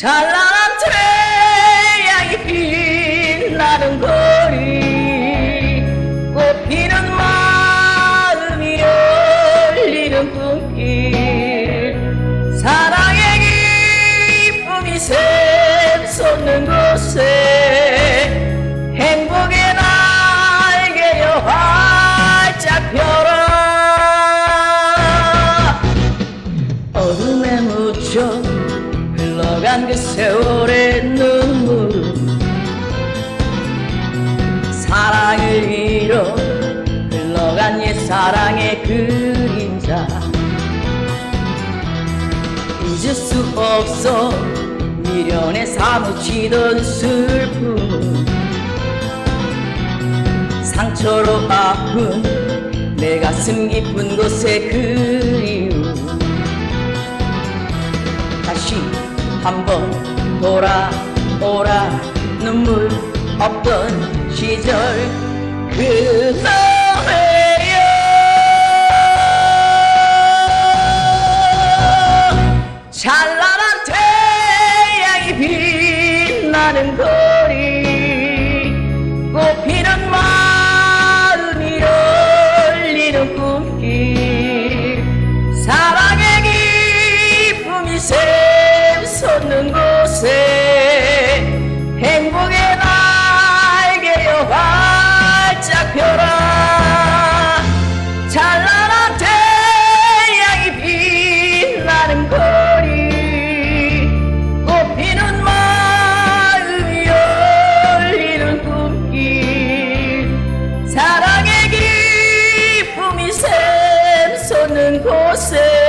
찬 흘러간 그 세월의 눈물은 사랑을 잃어 흘러간 옛 사랑의 그림자. 잊을 수 없어 미련에 사무치던 슬픔. 상처로 아픈 내 가슴 깊은 곳의 그리움 한번 돌아오라. 눈물 없던 시절 그 노래여. 찬란한 태양이 빛나는 곳. você.